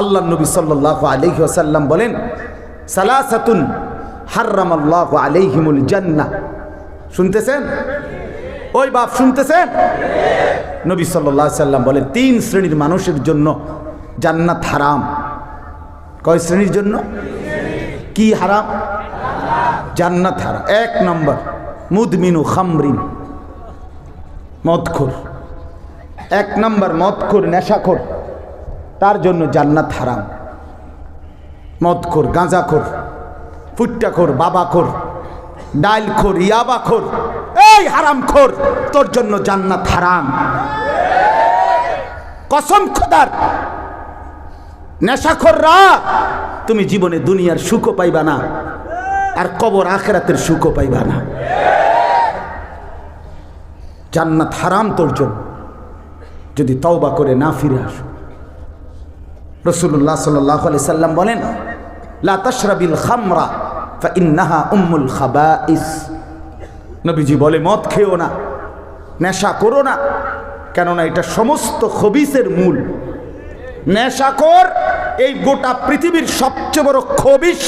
আল্লাহ নবী সাল্লাহ আলহি আসাল্লাম বলেন, সালাসাতুন হার্রামাল্লাহ আলাইহিমুল জান্না শুনতেছেন? ওই বাপ শুনতেছেন? নবী সাল্লাহ সাল্লাম বলেন, তিন শ্রেণির মানুষের জন্য জান্নাত হারাম। কয় শ্রেণির জন্য? কি হারাম? জান্নাত হারাম। এক নম্বর, মুদমিনু খামরিন, মদখোর। এক নম্বর, মদখোর, নেশাখোর। তার জন্য জান্নাত হারাম। মদখোর, গাঁজাখোর, ফুট্টাখোর, বাবাখোর ডাইলখোর ইয়াবাখোর, এই হারামখোর, তোর জন্য জান্নাত হারাম। কসম খোদার নেশাখোররা তুমি জীবনে দুনিয়ার সুখও পাইবা না, আর কবর আখেরাতের সুখও পাইবা না। জান্নাত হারাম তোর জন্য। যদি তওবা করে না ফিরে আসো। রসুল্লাহ সাল্লাহ আলি সাল্লাম বলেন, লা তশরাবিল খামরা ইন্নাহা উম্মুল খাবাইস। নবীজি বলে, মদ খেও না, নেশা করো না, কেননা এটা সমস্ত খবিসের মূল। নেশাকর এই গোটা পৃথিবীর সবচেয়ে বড় খবিস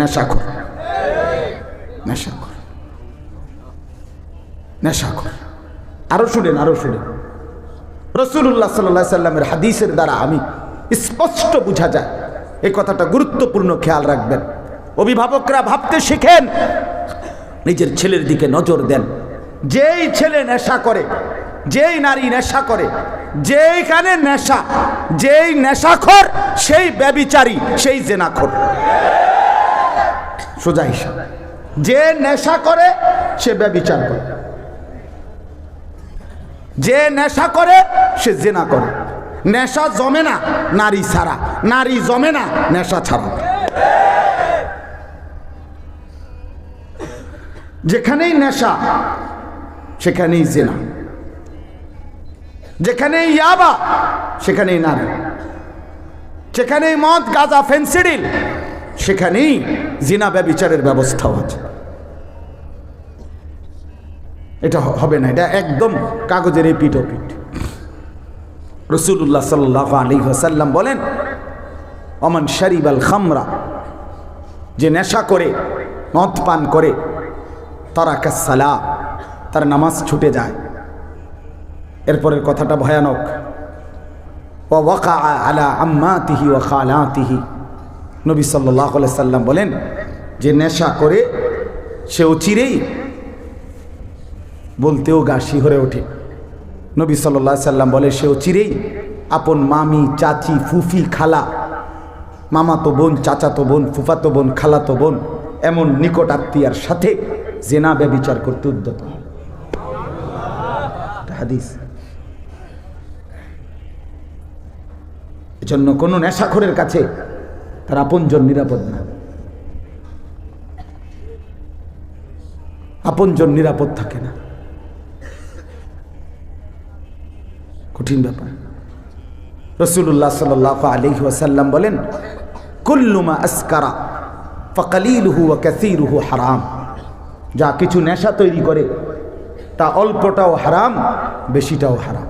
নেশাকর নেশাকর নেশাকর আরও শুনেন আরও শুনেন। রসুল্লাহ সাল্লাহ সাল্লামের হাদিসের দ্বারা আমি স্পষ্ট বোঝা যায়। এই কথাটা গুরুত্বপূর্ণ খেয়াল রাখবেন। অভিভাবকরা ভাবতে শিখেন, নিজের ছেলের দিকে নজর দেন। যেই ছেলে নেশা করে, যেই নারী নেশা করে, যেইখানে নেশা, যেই নেশাখর, সেই ব্যবিচারী, সেই জেনাখর। সোজা হিসাব, যে নেশা করে, সে ব্যবিচার করে। যে নেশা করে, সে জেনা করে। নেশা জমে না, নারী ছাড়া। নারী জমে না, নেশা ছাড়া। যেখানেই নেশা, সেখানেই জেনা। যেখানেই ইয়াবা, সেখানেই নারী। যেখানেই মদ, গাঁজা, ফেন্সিডিল, সেখানেই জিনা ব্যবিচারের ব্যবস্থাও আছে। এটা হবে না, এটা একদম কাগজের এই পিঠ রসুল্লাহ সাল্লাহ আলী হাসাল্লাম বলেন অমন শরিব আল খামরা যে নেশা করে, মদ পান করে, তারা কাসালা তার নামাজ ছুটে যায়। এরপরের কথাটা ভয়ানক। ও ওয়াকা আলা আম্মা আম্মাতিহি ও খালাতিহি নবী সাল্লাহ সাল্লাম বলেন, যে নেশা করে, সে চিরেই বলতেও গা শিহরে ওঠে। নবী সাল্লাহ সাল্লাম বলে, সেও চিরেই আপন মামি, চাচি, ফুফি, খালা মামাতো বোন চাচাতো বোন ফুফাতো বোন খালাতো বোন, এমন নিকট আত্মীয়ার সাথে জেনা, ব্যবিচার করতে উদ্যত হাদিস। এজন্য কোনো নেশাখোরের কাছে তার আপনজন নিরাপদ না। আপনজন নিরাপদ থাকে না। কঠিন ব্যাপার। রসুল্লাহ সাল আলহি ওয়াসাল্লাম বলেন কুল্লুমা আসকারা ফকালিলহু ও ক্যাসিরুহু হারাম। যা কিছু নেশা তৈরি করে, তা অল্পটাও হারাম, বেশিটাও হারাম।